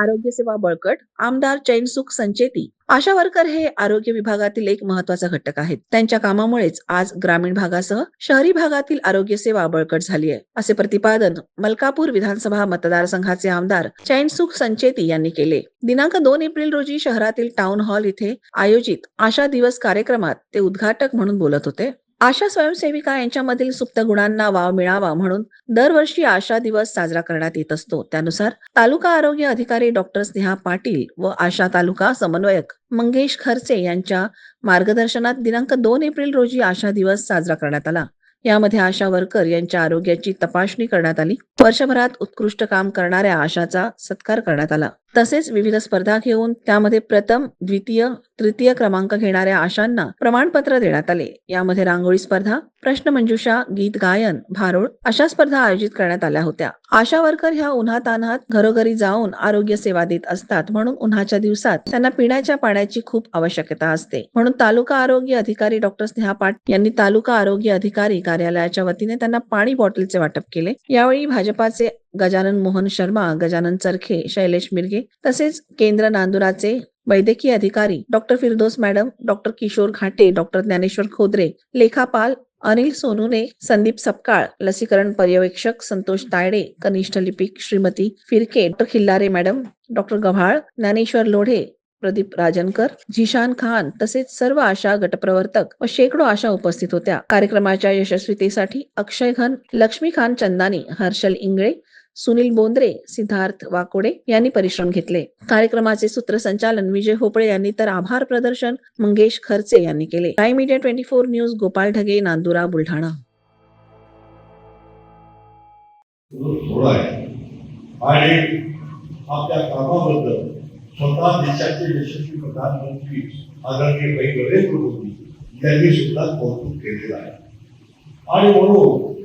आरोग्य सेवा बळकट आमदार चैनसुख संचेती. आशा वर्कर हे आरोग्य विभागातील एक महत्त्वाचा घटक आहेत. त्यांच्या कामामुळेच आज ग्रामीण भागासह शहरी भागातील आरोग्य सेवा बळकट झाली आहे. असे प्रतिपादन मलकापूर विधानसभा मतदारसंघाचे आमदार चैनसुख संचेती यांनी केले. दिनांक दोन एप्रिल रोजी शहरातील टाउन हॉल इथे आयोजित आशा दिवस कार्यक्रमात ते उद्घाटक म्हणून बोलत होते. आशा स्वयंसेविका यांच्यामधील सुप्त गुणांना वाव मिळावा म्हणून दरवर्षी आशा दिवस साजरा करण्यात येत असतो. त्यानुसार तालुका आरोग्य अधिकारी डॉक्टर स्नेहा पाटील व आशा तालुका समन्वयक मंगेश खर्चे यांच्या मार्गदर्शनात दिनांक दोन एप्रिल रोजी आशा दिवस साजरा करण्यात आला. यामध्ये आशा वर्कर यांच्या आरोग्याची तपासणी करण्यात आली. वर्षभरात उत्कृष्ट काम करणाऱ्या आशाचा सत्कार करण्यात आला. तसेच विविध स्पर्धा घेऊन त्यामध्ये प्रथम द्वितीय तृतीय क्रमांक घेणाऱ्या आशांना प्रमाणपत्र देण्यात आले. यामध्ये रांगोळी स्पर्धा प्रश्नमंजुषा गीत गायन भारूड अशा स्पर्धा आयोजित करण्यात आल्या होत्या. आशा वर्कर ह्या उन्हात अनात घरोघरी जाऊन आरोग्य सेवा देत असतात म्हणून उन्हाच्या दिवसात त्यांना पिण्याच्या पाण्याची खूप आवश्यकता असते. म्हणून तालुका आरोग्य अधिकारी डॉक्टर स्नेहा पाट यांनी तालुका आरोग्य अधिकारी कार्यालयाच्या वतीने त्यांना पाणी बॉटलचे वाटप केले. यावेळी भाजपाचे गजानन मोहन शर्मा गजानन चरखे शैलेश मिरगे तसेच केंद्र नांदुराचे वैद्यकीय अधिकारी doctor Firdos madam doctor Kishor Ghate doctor Dnyaneshwar Khodre लेखापाल अनिल सोनूने संदीप सपकाळ लसीकरण पर्यवेक्षक संतोष तायडे कनिष्ठ लिपिक Shrimati Firke doctor Khillare madam doctor Gavhal Dnyaneshwar Lodhe Pradeep Rajankar Zishan Khan तसेच सर्व आशा गटप्रवर्तक व शेकडो आशा उपस्थित होत्या. कार्यक्रमाच्या यशस्वीतेसाठी अक्षय घन लक्ष्मी खान चंदानी हर्षल इंगळे सुनील बोंद्रे सिद्धार्थ वाकोडे यांनी परिश्रम घेतले. कार्यक्रमाचे सूत्रसंचालन विजय होपळे यांनी तर आभार प्रदर्शन मंगेश खर्चे यांनी केले. Prime media twenty four news Gopal Dhage Nandura Buldhana. आणि आपल्या कामाबद्दल स्वतः देशाचे यशस्वी प्रधानमंत्री आदरणीय भाई नरेंद्र मोदी यांनी सुद्धा कौतुक केलेलं आहे. आणि म्हणून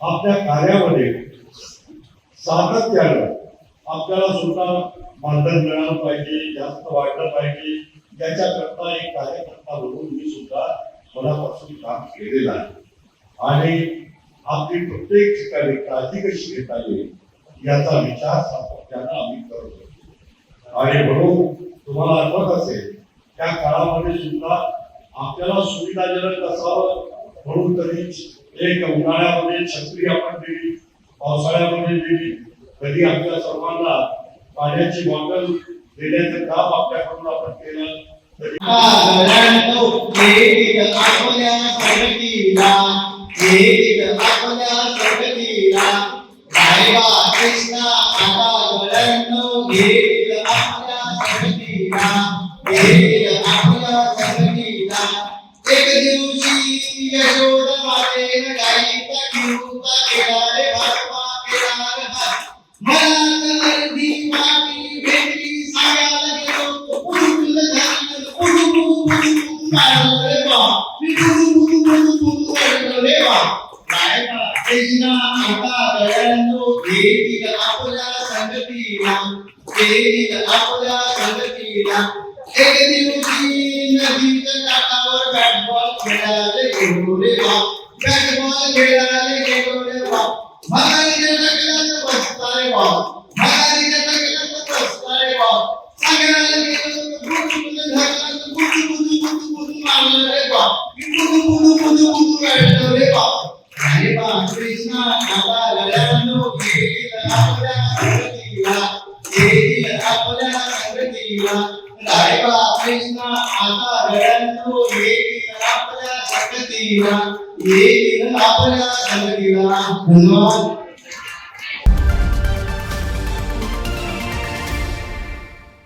आपल्या कार्यामध्ये सातत्यानं आपल्याला सुद्धा मानधन मिळालं पाहिजे जास्त वाढलं पाहिजे. याच्याकरता एक कार्यकर्ता म्हणून मी सुद्धा मनापासून काम केलेलं आहे. आणि आपली प्रत्येक ठिकाणी काळजी कशी घेता येईल याचा विचार सातत्यानं आम्ही करतो आणि म्हणून तुम्हाला आठवत असेल त्या काळामध्ये सुद्धा आपल्याला सुविधाजनक असावं म्हणून तरी एक उन्हाळ्यामध्ये छत्री आपण दिली. पावसाळ्यामध्ये दिली कधी आपल्या सर्वांना पाण्याची बॉटल देण्याचं काम आपल्याकडून आपण केलं एक दिवशी यशोदा मातेन गायीचा प्रगतीला खेळायला गेलो रे बा बॅटबॉल ముందు ముందు ముందు వెళ్ళడం రేపా రేపా కృష్ణ అలా లలనో